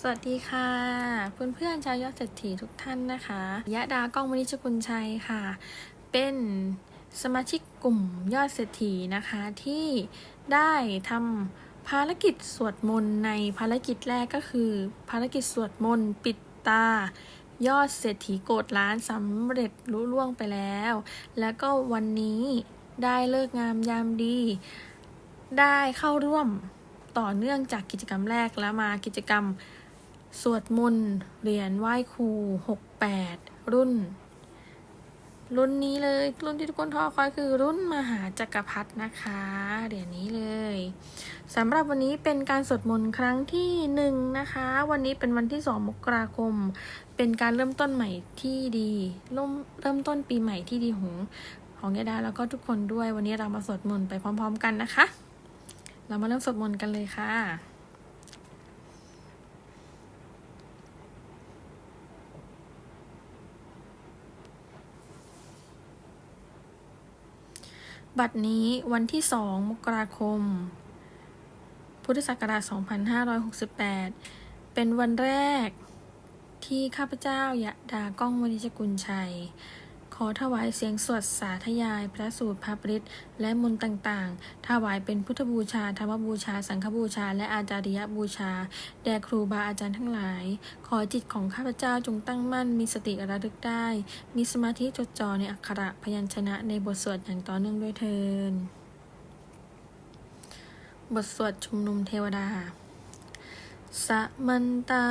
สวัสดีค่ะเพื่อนเพื่อนๆชาวยอดเศรษฐีทุกท่านนะคะยะดากล้องมณิชกุลชัยค่ะ เป็นสมาชิกกลุ่มยอดเศรษฐีนะคะที่ได้ทำภารกิจสวดมนต์ในภารกิจแรกก็คือ ภารกิจสวดมนต์ปิดตายอดเศรษฐีโกดล้านสำเร็จลุล่วงไปแล้ว แล้วก็วันนี้ได้เลิกงามยามดี ได้เข้าร่วมต่อเนื่องจากกิจกรรมแรกแล้วมากิจกรรม สวดมนต์เหรียญไหว้ครู68รุ่น รุ่นนี้เลยรุ่นที่ทุกคนทอคอยคือรุ่นมหาจักรพรรดินะคะเหรียญนี้เลยสำหรับวันนี้เป็นการสวดมนต์ครั้งที่หนึ่งนะคะ วันนี้เป็นวันที่สองมกราคม เป็นการเริ่มต้นใหม่ที่ดีเริ่มเริ่มต้นปีใหม่ที่ดีของของยาดาแล้วก็ทุกคนด้วยวันนี้เรามาสวดมนต์ไปพร้อม ๆ กันนะคะ เรามาเริ่มสวดมนต์กันเลยค่ะ บัดนี้วันที่ 2 มกราคม พุทธศักราช 2568 เป็นวันแรกที่ข้าพเจ้ายะดาก้องวณิชกุลชัย ขอถวายเสียงสวดสาธยาย พระสูตรพระปริตและมนต์ต่างๆ ถวายเป็นพุทธบูชา ธรรมบูชา สังฆบูชา และอาจาริยบูชา แด่ครูบาอาจารย์ทั้งหลาย ขอจิตของข้าพเจ้าจงตั้งมั่น มีสติระลึกได้ มีสมาธิจดจ่อในอักขระพยัญชนะในบทสวดอย่างต่อเนื่องด้วยเทินบทสวดชุมนุมเทวดา สมันตา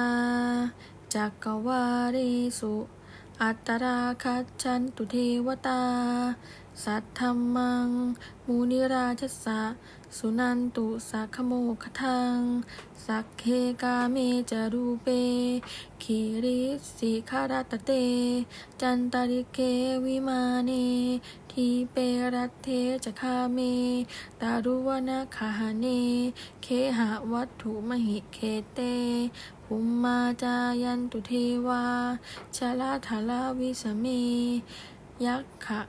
จักรวาริสุ อัตตราคัจฉันตุเทวตา สัทธรรมัง มูนิราชสะ สุนันตุสักขโมคทัง สักเคกาเมจารูเป ขีริสิคารตเต จันตริเกวิมาเน ทีเปรัตเทจคาเม ตารุวนาคาหเน เคหะวัตถุมหิเคเต ภุมมาจายันตุเทวาชาลาธาลาวิสเม ยักขะ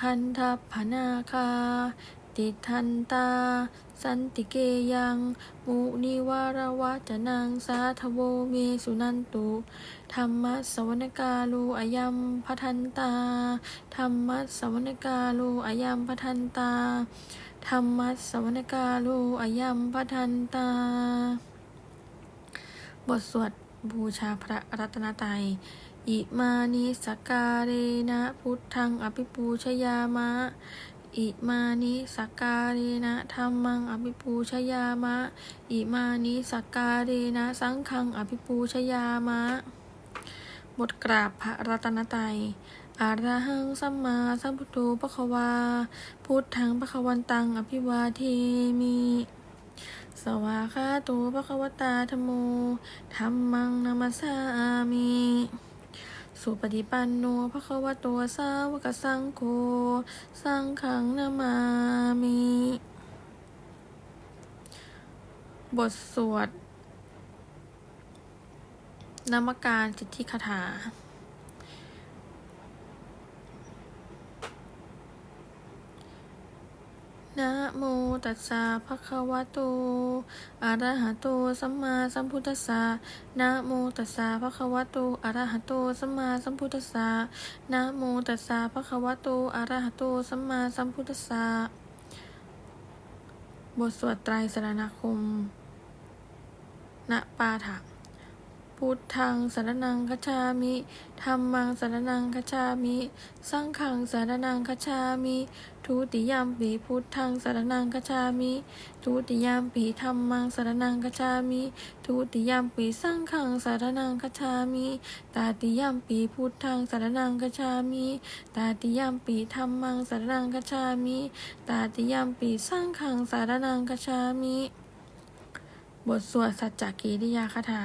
คันทัพนาคา ติทันตา สันติเกยัง มุนิวารวัจนังสาทโวเมสุนันตุ ธรรมะสวนกาลูอายัมพทันตา ธรรมะสวนกาลูอายัมพทันตา ธรรมะสวนกาลูอายัมพทันตา บทสวดบูชาพระรัตนตรัย อิมานิสกการเรนะพุทธังอภิปูชยามะ อิมานิสกการเรนะธรรมังอภิปูชยามะ อิมานิสกการเรนะสังฆังอภิปูชยามะ บทกราบพระรัตนตรัยอาระหังสัมมาสัมพุทโธปะคะวา พุทธังปะคะวันตังอภิวาเทมิ วาคาโตภะควตาธมโมธัมมังนามัสามิสุปฏิปันโนภะคะวะโตสาวกสังโฆสังฆังนามามิบทสวดนามการสิทธิคาถา นะโมตัสสะภะคะวะโต อะระหะโต สัมมาสัมพุทธัสสะ นะโมตัสสะภะคะวะโต อะระหะโต สัมมาสัมพุทธัสสะ นะโมตัสสะภะคะวะโต อะระหะโต สัมมาสัมพุทธัสสะ บทสวดไตรสรณคมณปาฐะพุทธังสารนังคัจฉามิธัมมังสารนังคัจฉามิ สังฆังสารนังคัจฉามิ ทุติยามปีพุทธังสรนังคัจฉามิทุติยามปีธัมมังสรนังคัจฉามิทุติยามปีสังฆังสรนังคัจฉามิตาติยามปีพุทธังสรนังคัจฉามิตาติยามปีธัมมังสรนังคัจฉามิตาติยามปีสังฆังสรนังคัจฉามิบทสวดสัจจกิริยาคาถา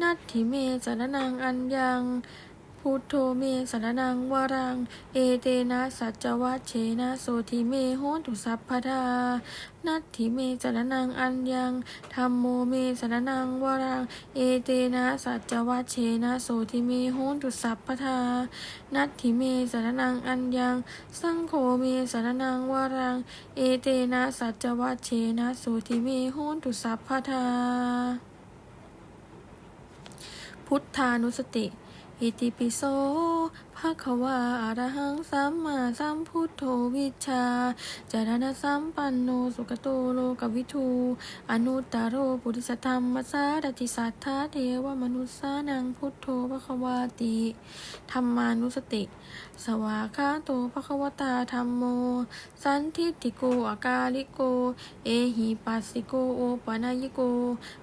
นัตถิเมสรนังอัญญัง พุทโธเมสรนังวรัง เอเตนะสัจจวัชเชนะโสทิเมโหตุสัพพทานัตถิเมสรนังอัญญังธรรมโมเมสรนังวรัง เอเตนะสัจจวัชเชนะโสทิเมโหตุสัพพทา นัตถิเมสรนังอัญญัง สังโฆเมสรนังวรัง เอเตนะสัจจวัชเชนะโสทิเมโหตุสัพพทา พุทธานุสติ อิติปิโส ภะคะวาอะระหังสัมมาสัมพุทโธวิชาจารณสัมปันโนสุขโตโลกวิทูอนุตตรโรปุริสธรรมสารติสัทธาเทวมนุสสานังพุทโธภะคะวาติธรรมานุสติ สวากขาโตภะคะวตาธรรมโม สันทิฏฐิโกอากาลิโก เอหิปัสสิโกโอปะนายโก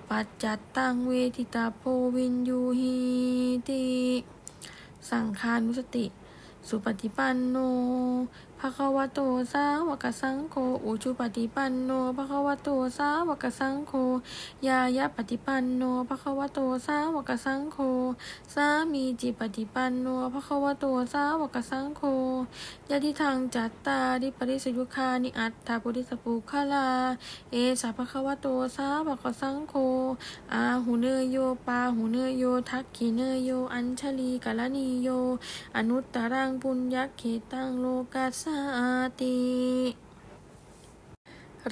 ปัจจัตตังเวทิตาโพวินยูหิติ สังคานุสติ สุปฏิปันโนะคะวะโตสาวกสังโฆอุชุปฏิปันโนภะคะวะโตสาวกสังโฆยายะปฏิปันโนภะคะวะโตสาวกสังโฆสามีจิปฏิปันโนภะคะวะโตสาวกสังโฆยะทิทางจัตตาริปริสยุคานิอัตถาปุริสปุคลา เอสะภะคะวะโตสาวกสังโฆอาหูเนยโยปาหูเนยโยทักขิเนยโยอัญชลีกาลนีโย อนุตตรังปุญญเขตังโลกัสสาติ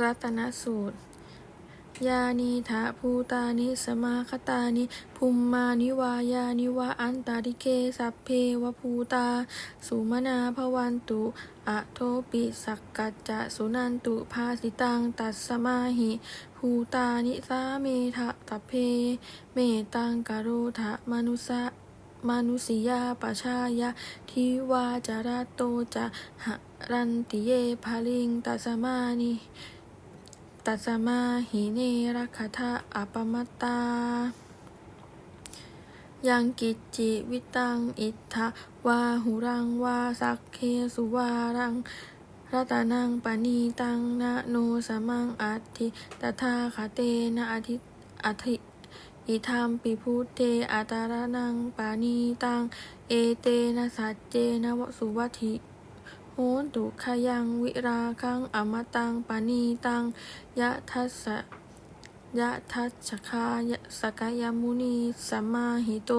รัตนสูตร ยานิทะภูตานิสมาคตานิภูมมานิวายานิวะอันตาริเกสัพเพวภูตา สุมนาภวันตุ อะโทปิสักกัจจะสุนันตุภาสิตังตัสสมาหิภูตานิสาเมทะตะเพ เมตังกโรทะมนุสะมนุสิยาปชายะทิวาจาราโตจะหะ รันติเยภาลิงตัสมานิตัสมาหิเนรัคทะอปมัตตา ยังกิจจิวิตังอิทธวาหุรังวาสักเคสุวารังรัตนังปณีตังนะโนสมังอัติตถาคเตนะอธิอธิอิธรรมปิพุเตอัตารนังปานีตัง เอเตนะสัจเจนะวสุวัติ โหตุขยังวิราคังอมตังปานีตังยะทัสสะยะทัชคายะสกายมุนีสัมมาหิโต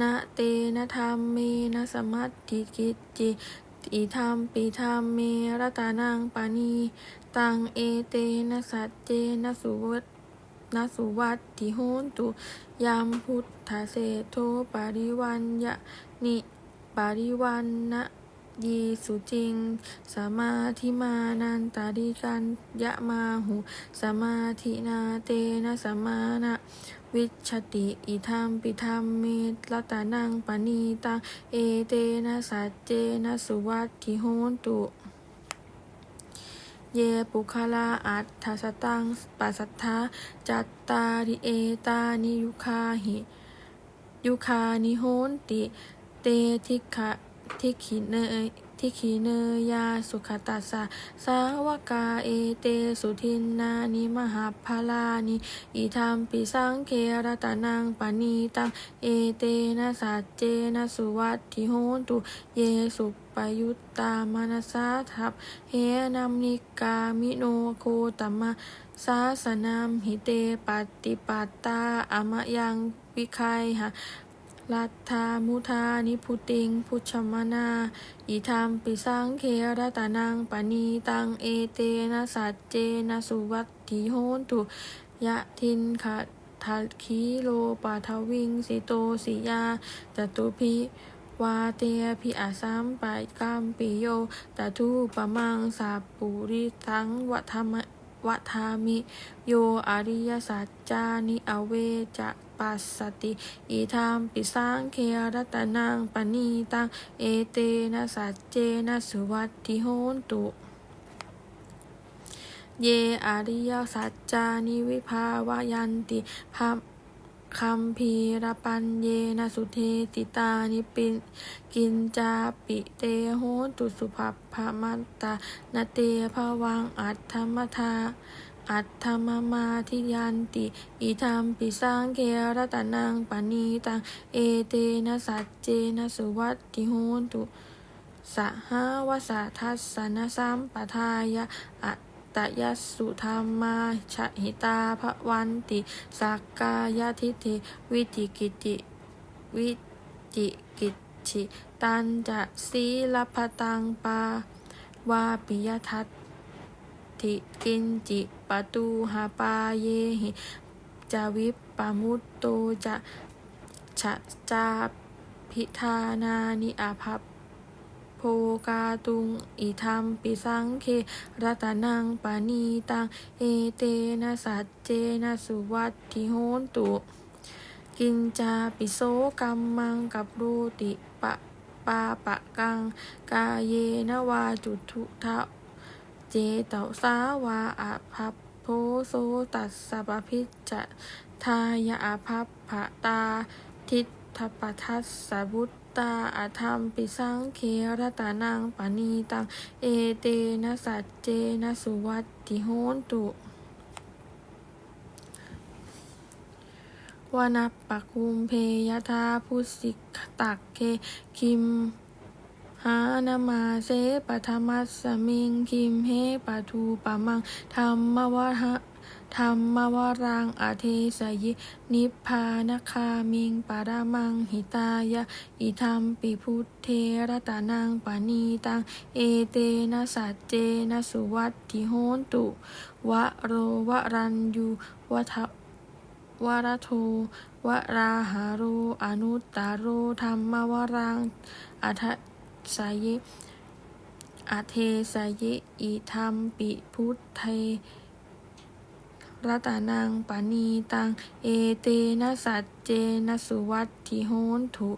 นะเตนะธรรมเมนะสมัตติกิจจิอิธรรมปิธรรมเมรตานังปานีตังเอเตนะสัจเจนะสุวัตนะสุวัตติโหนตุยามพุทธเศโทปาริวันยะนิปาริวันนะ ยีสุจิง สมาธิมานันตาดิกันยะมาหุสมาธินาเตนะสมานะวิชติอิธรรมปิธรรมเมตรัตานังปณีตังเอเตนะสัจเจนะสุวัตถิโหนตุ เยปุคลาอัตถสตังปัสสัทธาจัตตาริเอตานิยุคาหิ ยุคานิโหนติ เตทิขะ ทิขิเนยทิขิเนยาสุขตัสสะสาวกาเอเตสุทินนานิมหาพาลานิอิธรรมปิสังเครตานังปณีตังเอเตนะสัจเจนะสุวัตถิโหตุเยสุปยุตตามานสาทัพเฮนัมนิกามิโนโคตมะสาสนามหิเตปฏิปัตตาอมะยังวิคัยหะ ลัทธามุทานิพุติง พุชมนา อิธรรมปิสังเครตานังปณีตังเอเตนะสัจเจนะสุวัตถิโหนตุยะทินขะทัคีโลปาทวิง สิโตสิยาจตุพิวาเตพิอาสัมปายกัมปิโยตทุปะมังสาปุริสังวัฒมะ วัฏามิ โยอริยสัจจานิอเวจะปัสสติ อิธรรมปิสังเครตานังปณีตัง เอเตนะสัจเจนะสุวัตติโหนตุเยอริยสัจจานิวิภาวยันติภา คัมพีรปัญเยนะสุเทติตานิปินกินจาปิเตโหตุสุภัพพมัตตานาเตภวังอัตถมทาอัตถมมาทิยันติ อิธรรมปิสังเครตานังปณีตัง เอเตนะสัจเจนะสุวัตถิโหตุสหวสาทัสสนสัมปทายะอั ตยัสุธรรมาชหิตาภวันติสักกายทิฏฐิวิจิกิติวิจิกิจิตันจะสีลพตังปาวาปิยทัตถิกินจิปตูหาปาเยหิจาวิปปมุตโตจะชะจาพิธานานิอาภัพ โพกาตุง อิธรรมปิสังเครัตนังปานีตัง เอเตนะสัจเจนะสุวัตถิโหนตุ กินจาปิโสกัมมังกับรูติปะปาปะกัง กาเยนะวาจุทุทะเจเตสาวาอาภัพโพโสตัสสะปะพิจจทายะอาภัพภะตาทิฏฐปทัสสะบุต ตาอาธรรมปิสังเครตานังปานีตัง เอเตนะสัจเจนะสุวัตติโหนตุวานัปปะคุมเพยทาพุสิกตักเคคิมหานามาเสปธรรมัสสมิงคิมเฮปทูปะมังธรรมวะหะ ธรรมวรังอเทสยินิพพานคามิงปารามังหิตายะ อิธรรมปิพุทเทระตานังปานีตัง เอเตนะสัจเจนะสุวัตถิโหนตุ วะโรวะรันยูวะทะวรโทวราหาโรอนุตตาโรธรรมวรังอัทสายอเทสายอิธรรมปิพุทเท รัตานังปานีตัง เอเตนะสัจเจนะสุวัตถิโหนถุ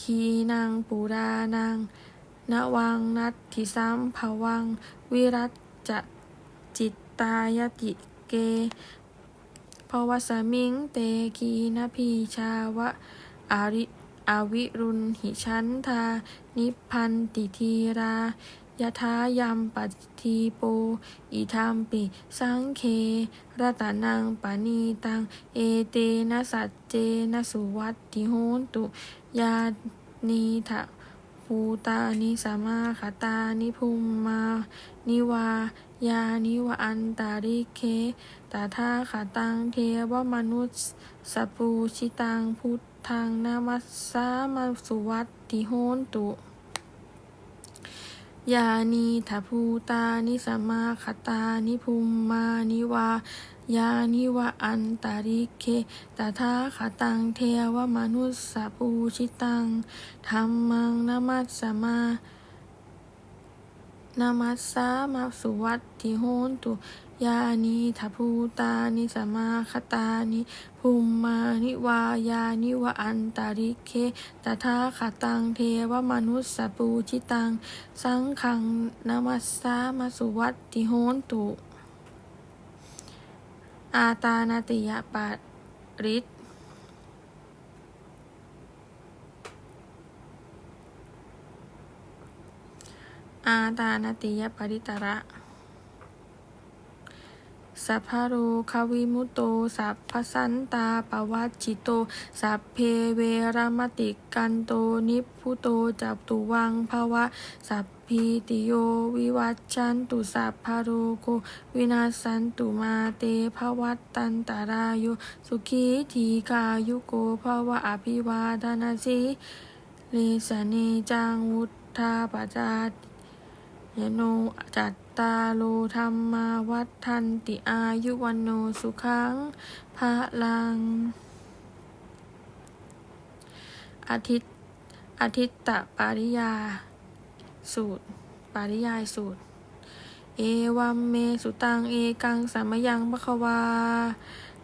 ขีนังปุรานังนวังนัตถิสัมภวัง วิรัตจะจิตตายติเกภวสมิงเตกีนพีชาวะอาริอาวิรุณหิชันทา นิพพันติทีรา ยะทายัมปัทีโป อิธรรมปิ สังเครตานังปานีตัง เอเตนะสัจเจนะสุวัตติโหนตุ ยานีทะภูตานิสามาคตานิภูมมา นิวายานิวอันตาริเคตาทาขาตังเทวมนุษย์สปูชิตังพุทธังนามัสสามาสุวัตติโหนตุ ยานีทภูตานิสมมาคตานิภูมมานิวายานิวะอันตาริเคตถาคตังเทวมนุสสปูชิตังธรรมังนามัสสมานามัสสามาสุวัตติโหนตุ ยานีทภูตานิสมมาคตานิภูมมานิวายานิวะอันตาริเคตถาคตังเทวมนุสสปูชิตัง สังขังนามัสสามาสุวัตติโหนตุ อาตานาติยปาริตอาตานติยปริตระ สัพพะโรควิมุตโต สัพพสันตาปวัชชิโต สัพเพเวรมติกันโต นิพุโตจับตุวังภาวะ สัพพีติโย วิวัชชันตุสัพพะโรโกวินาสันตุมาเตภวัตตันตารายโยสุขีทีกายุโกภาวะอภิวาทนาสิเลสเนจังวุธาปจาตยโนจัต ตาโลธรรมาวัฏทันติอายุวันโนสุขังพระลัง อาทิตย์อาทิตตปาริยา สูตร ปาริยายสูตร เอวัมเมสุตังเอกังสัมยังปะคะวา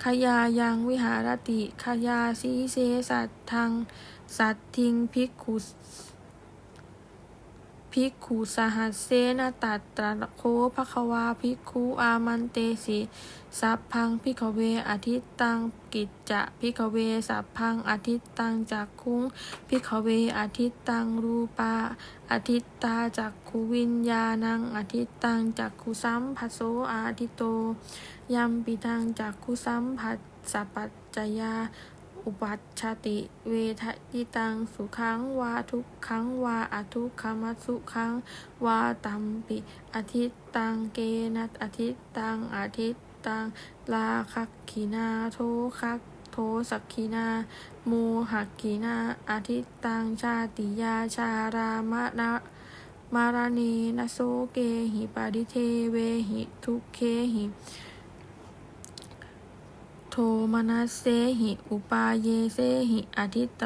ขยายังวิหารติขยาสีเสสัตทัง สัตทิงภิกขุ ภิกขุสหัสเสนตัตตระโคภควาภิกขุอามันเตสิสัพพังพิกเวอาทิตตังกิจจะพิกเวสัพพังอาทิตตังจักคุงพิกเวอาทิตตังรูปาอาทิตตาจักขุวิญญาณังอาทิตตังจักขุสัมภัสโสอาทิตโตยัมปิตังจักขุสัมผัสสะปัจจยา อุปัชชติเวทติตังสุขังวาทุกขังวาอทุกขมัสสุขังวาตัมปิอาทิตตังเกนัตอาทิตตังอาทิตตังลาคักขีนาโทคักโทสักขีนาโมหักขีนาอาทิตตังชาติยาชารามะนะมารณีนโสเกหิปาริเทเวหิทุเคหิ โทมนัสเสหิ อุปาเยเสหิ อธิตต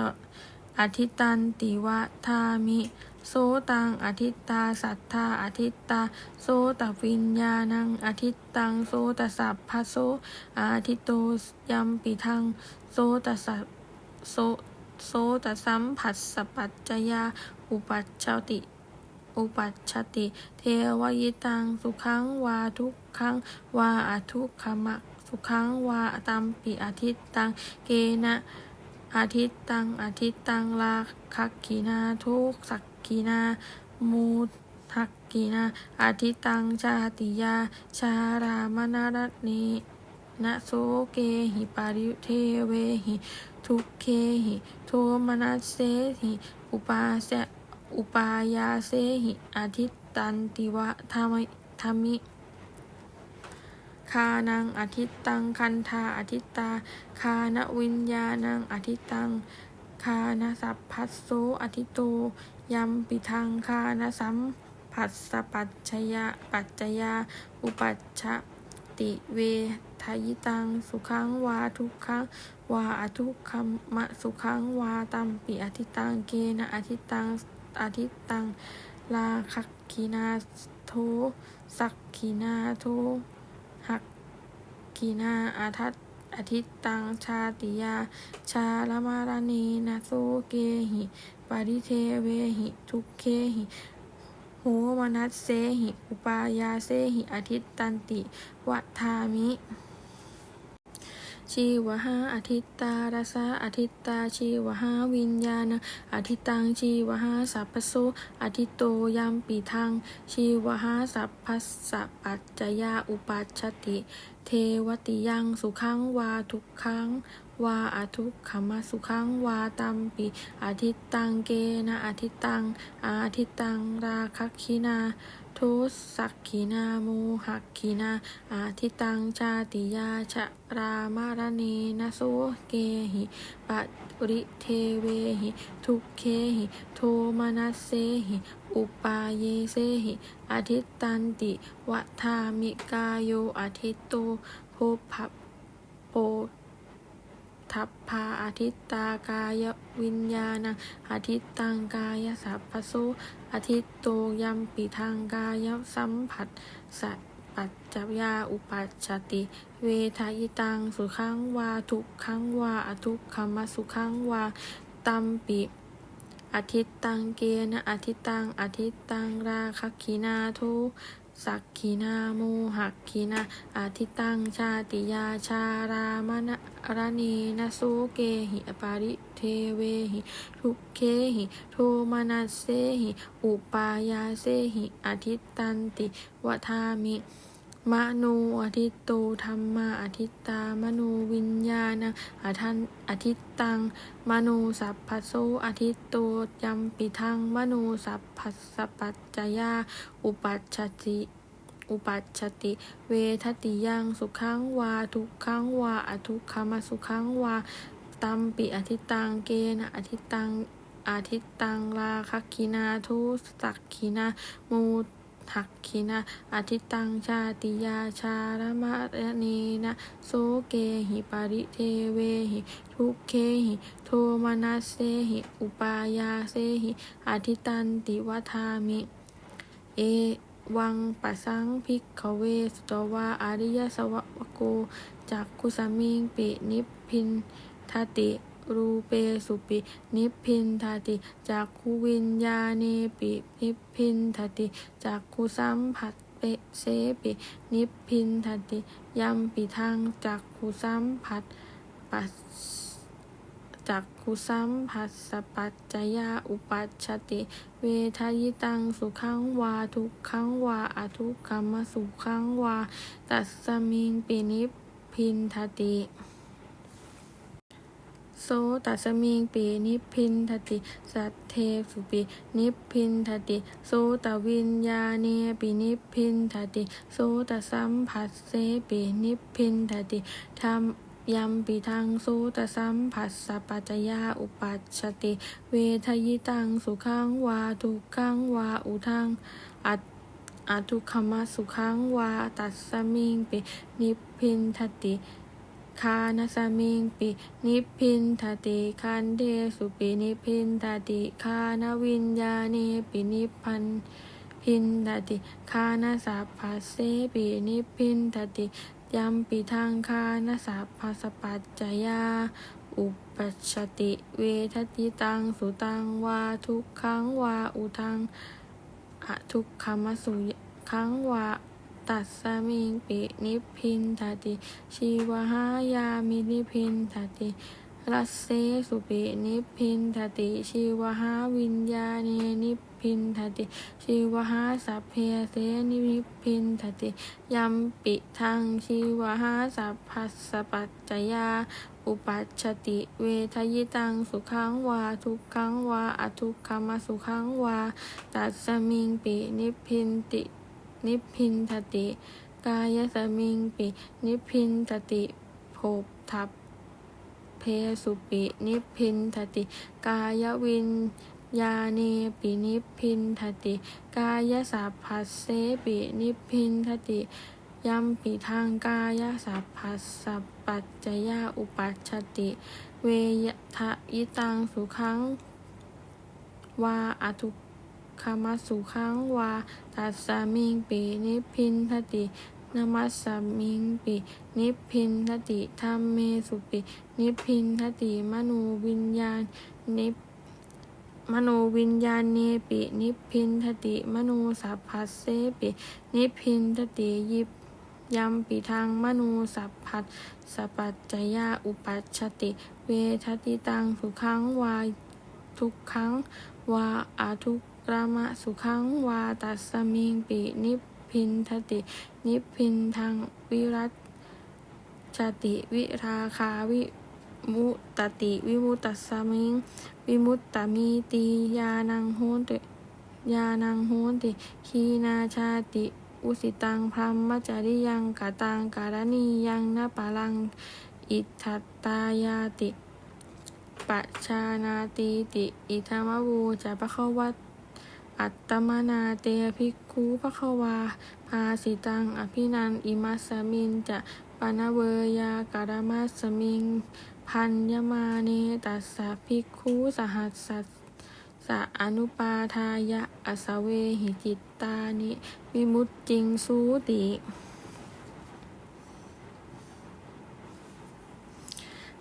อธิตันติวะทามิ โสตังอธิตตาสัทธาอธิตตา โสตวิญญาณัง อธิตตัง โสตสัพพะโสอาทิตโตยัมปิทัง โสตสัพโสโสตสัมผัสสปัจจยา อุปัชชติอุปัชชติ เทวยิตัง สุขังวาทุกขังวาอทุกขมะ สุขังวาตัมปิอาทิตตังเกนะอาทิตตังอาทิตตังลาคักขีนาทุกสักขีนามูทักขีนาอาทิตตังชาติยา ชารามนารณีนะโสเกหิปาริเทเวหิทุกเคหิโทมนัสเสหิอุปาเสอุปายาเสหิอาทิตตันติวะธรรมธรรมิ คานังอธิตตังคันธาอธิตตา คานวิญญาณังอธิตตัง คานสัพพัสโสอธิโตยัมปิทังคานสัมผัสสปัจจยาปัจจยา อุปัชชติเวทายิตัง สุขังวาทุกขังวาอทุกขมะสุขังวาตัมปิอธิตังเกนะอธิตังอธิตังลาคักขีนาโทสักขีนาโท กีนาอาทัตอาทิตตังชาติยา ชาลมารณีนาโซเกหิปาริเทเวหิ ทุกเคหิโหมนัสเสหิ อุปายาเสหิอาทิตตันติวัฏามิชีวหาอาทิตตารสาอาทิตตาชีวหาวิญญาณอาทิตตังชีวหาสัพพโสอาทิตโตยัมปิทังชีวหาสัพพัสสะปัจจยาอุปัชติ เทวติยังสุขังวาทุกขังวาอาทุกขมาสุขังวาตัมปิอาทิตตังเกนะอาทิตตังอาทิตตังราคัคคินา ทุสักขีนาโมหักขีนาอาทิตังชาติยาชะรามารณีนะโสเกหิปัริเทเวหิ ทุกเคหิ โทมนัสเสหิ อุปาเยเสหิอาทิตตันติวัฏามิกายโยอาทิตโตโพภโป ทัพพาอาทิตตากายวิญญาณังอาทิตตังกายสัพพโสอาทิตโตยัมปิทางกายสัมผัสสัปัจจยาอุปัชชติ เวทายตังสุขังวาทุกขังวาอทุกขมสุขังวาตัมปิอาทิตตังเกนะอาทิตตังอาทิตตังราคคินาทุ สักขีนาโมหักขีนาอาทิตังชาติยาชารามณรณีนสุเกหิปาริเทเวหิทุเคหิโทมนัสเซหิอุปายาเซหิอาทิตตันติวทามิ มโนอาทิตโตธรรมาอาทิตตามโนวิญญาณังอาทันอาทิตตัง มโนสัพพโสอาทิตโตยัมปิทัง มโนสัพพสปัจจยา อุปัชชติอุปัชชติ เวทติยังสุขังวาทุกขังวาอทุกขมสุขังวาตัมปิอธิตังเกนะอธิตังอาทิตตังลาคัคคินาทุสักขีนามู ทักขินาอาทิตังชาติยาชารมารณีนะโสเกหิปาริเทเวหิทุกเคหิ โทมนัสเสหิ อุปายาเสหิอาทิตันติวทามิ เอวังปัสสังพิกขเวสตวาอาริยสวะโกจากคุสมิงปินิพพินทติ รูเปสุปิ นิพพินทติจากคุวิญญาเนปินิพพินทติจากคุสัมผัสเปเสปิ นิพพินทติยัมปิทังจากคุสัมผัสปัสจากคุสัมผัสสปัจจยาอุปัชติ เวทายตังสุขังวาทุกขังวาอทุกขมสุขังวา ตัสสมิงปินิพพินทติ โสตัสมิงปีนิพพินทติ สัทเทสุปินิพพินทติโสตวิญญาเนปินิพพินทติโสตสัมผัสเสปินิพพินทติธรรมยัมปิทังโสตสัมผัสสะปัจจยาอุปัชชติ เวทยิตังสุขังวาทุกขังวาอุทังอัตอทุขมสุขังวาตัสมิงปินิพพินทติ คานาสมิงปินิพพินทติคันเทสุปินิพพินทติคานวิญญาเนปินิพพันพินทติคานาสัพพเสปินิพพินทติยัมปิทางคานาสัพพะสปัจจยาอุปัชติเวทติตังสุตังวาทุกขังวาอุทังอทุกขมสุขังวา ตัสสมิงปินิพินทติ ชีวหายามินิพินทติรัสเสสุปินิพินทติ ชีวหาวิญญาเนนิพินทติ ชีวหาสัพเพเสนิพินทติยัมปิทังชีวหาสัพพัสสปัจจยา อุปัชชติเวทยิตังสุขังวาทุกขังวาอทุกขมสุขังวาตัสมิงปินิพินติ นิพพินทติ กายสมิงปิ นิพพินทติโภพทัพเพสุปิ นิพพินทติ กายวิญญาเนปินิพพินทติ กายสัพพัสเสปินิพพินทติยัมปิทางกายสัพพัสสะปัจจยาอุปัชชติ เวยทะยิตังสุขังวาอทุ กขมัสสุขังวาตัสสามิงปินิพินทตินามัสสามิงปิ นิพินทติธรรมเมสุปิ นิพินทติมโนวิญญาณ นิมโนวิญญาณเนปิ นิพินทติมโนสัพพัสเสปิ นิพินทติยิบยัมปิทางมโนสัพพัสสปัจจยาอุปัชชติ เวทติตังสุขังวาทุกขังวาอาทุก รามะสุขังวาตัสมิงปินิพินทติ นิพินทางวิรัตชติวิราคาวิมุตติวิมุตตสมิงวิมุตตมีตียานังโหนติยานังโหนติขีนาชาติอุสิตังพรหมจริยังกาตังการณียังนปาลังอิทัตตายาติปัจชานาตีติ อิธรรมวูจะปะคะวัต อัตตมนาเตภิกขุปะคะวา ภาสิตัง อภินันอิมัสมินจะปนเวยาการมัสมิง พันยมาเนตัสสะภิกขุสหัสสะสะอนุปาทายะอสเวหิจิตตานิวิมุตจิงสูติ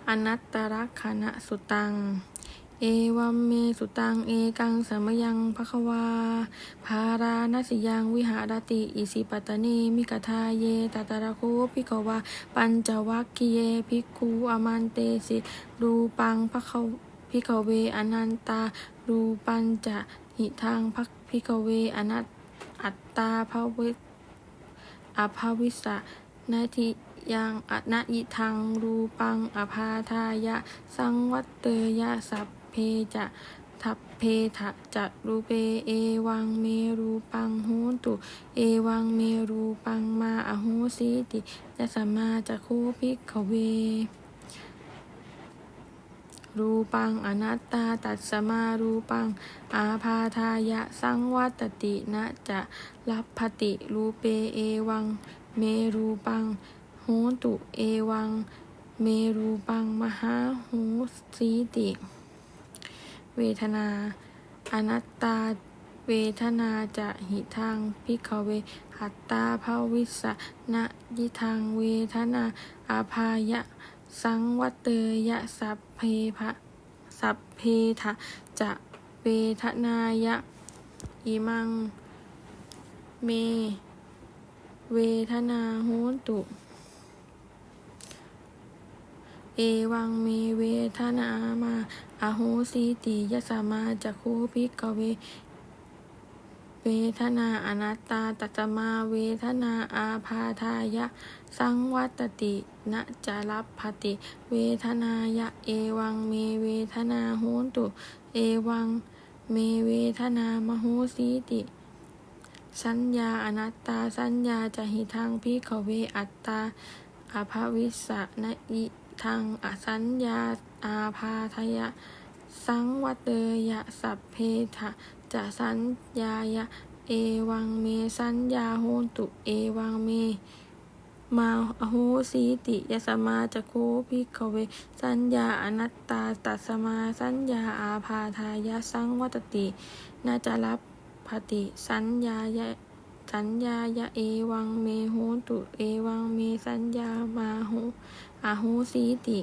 อนัตตรักขณะสุตัง เอวัมเมสุตังเอกังสมยังภควา ภาราณสิยังวิหารติ อิสิปตตนีมิกทาเยตตระโคภิกขวา ปัญจวัคคีเยภิกขุอมันเตสิรูปังภควภิกขเวอนันตา รูปัญจะหิทางพักภิกขเวอนัตอัตตาภเวอภาวิสะนาทิยังอนะยิทังรูปังอภาทายะ สังวัตเตยะสัพ จะทัพเพทะจะรูเปเอวังเมรูปังโหนตุ เอวังเมรูปังมาอโหสิติจะสมมาจะโคภิกขเว รูปังอนัตตาตัสสมารูปัง อาพาทายะสังวัตตินะจะลัพพติรูเปเอวัง เมรูปังโหนตุเอวัง เมรูปังมหาโหสีติ เวทนา อนัตตา เวทนาจะหิทางพิกเว หัตตาภาวิสนะยิทางเวทนาอาภายะ สังวัตเตยะสัพเพภะสัพเพทะจะเวทนายะอิมัง เม เวทนาโหนตุ เอวังเมเวทนามาอโหสิติยสมาจะโคภิกเว เวทนาอนัตตาตัตมาเวทนาอาพาทายะ สังวัตตินะจะรับพติ เวทนายะ เอวังเมเวทนาโหตุ เอวังเมเวทนามโหสีติสัญญาอนัตตาสัญญาจะหิทางพิกขเวอัตตาอาภวิสะนะอิ ทางอสัญญาอาพาทยะ สังวัตเตยะสัพเพทะจะสัญญายะ เอวังเมสัญญาโหตุเอวังเมมาโหสีติยสมาจะโคภิกเว สัญญาอนัตตาตัสมาสัญญาอาพาทายะสังวัตตินาจะรับปฏิสัญญายะสัญญายะเอวังเมโหตุเอวังเมสัญญามาโห อาหูสีติ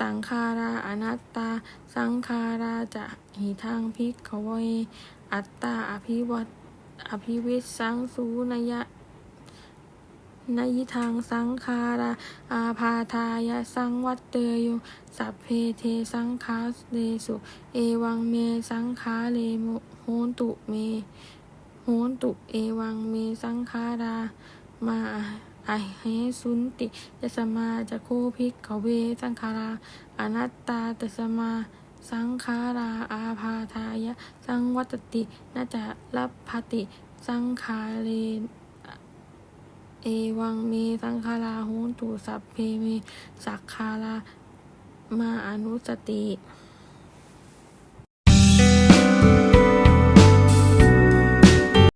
สังขาราอนัตตา สังขาราจะหิทางพิกขเวอัตตาอภิวัตอภิวิสังสูนยะนยิทางสังขาราอาพาทายะสังวัตเตโยสัพเพเทสังขาเรสุ เอวังเมสังขาเรโมโหนตุเมโหนตุเอวังเมสังขารามา อเหสุนติยสมาจะโคภิกขเวสังขารา อนัตตาตสมาสังขาราอาพาทายะ สังวัตตินาจะรับพติ สังขาเรเอวังเมสังขาราโหนตุสัพเพเมสักขารามาอนุสติ